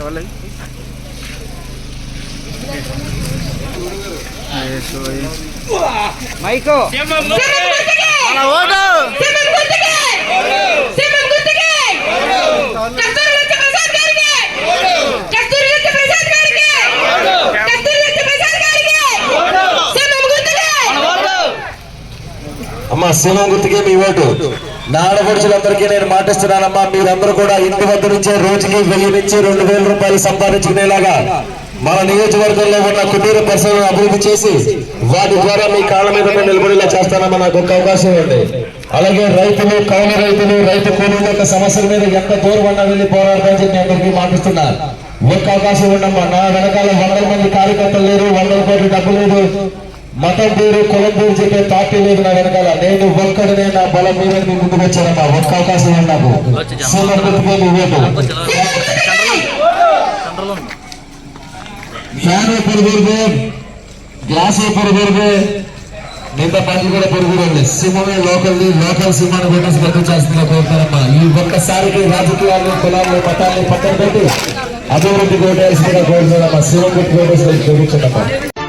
ఎవరి మైకో. మన ఓటు. అమ్మా సింహం గుర్తుకే మీ ఓటు. నా ఆడపడుచులందరికీ నేను మాటిస్తున్నానమ్మా. మీరందరూ కూడా ఇంటి వద్ద నుంచే రోజుకి వెయ్యి నుంచి రెండు వేల రూపాయలు సంపాదించుకునేలాగా మన నియోజకవర్గంలో ఉన్న కుటీర పరిశ్రమను అభివృద్ధి చేసి వాటి ద్వారా మీ కాళ్ళ మీద నిలబడేలా చేస్తానమ్మా. నాకు ఒక అవకాశం ఉంది అలాగే రైతులు కౌలు రైతులు రైతు కూలీల యొక్క సమస్యల మీద ఎంత దూరం అన్నా వెళ్ళి పోరాడతామని చెప్పి అందరికీ మాటిస్తున్నాను ఒక్క అవకాశం ఉండమ్మా నా వెనకాల వందల మంది కార్యకర్తలు లేరు వందల కోట్ల డబ్బు లేదు. మతం పేరు కులం పేరు చెప్పే పార్టీ లేదు నా వెనకాల. నేను ఒక్కడినే నా బలం మీద ముందుకు వచ్చానమ్మా. ఒక్క అవకాశం నాకు? మీ ఓటు ఫ్యాన్ పొరుగురుగు గ్లాస్ పొరుగురుగు మిగతా పని కూడా పొరుగురండి సింహమే లోకల్ని లోకల్ సింహాన్ని కోరుతానమ్మా ఈ ఒక్కసారికి పక్కన పెట్టి అభివృద్ధి సింహం కోటేసి చూపించండి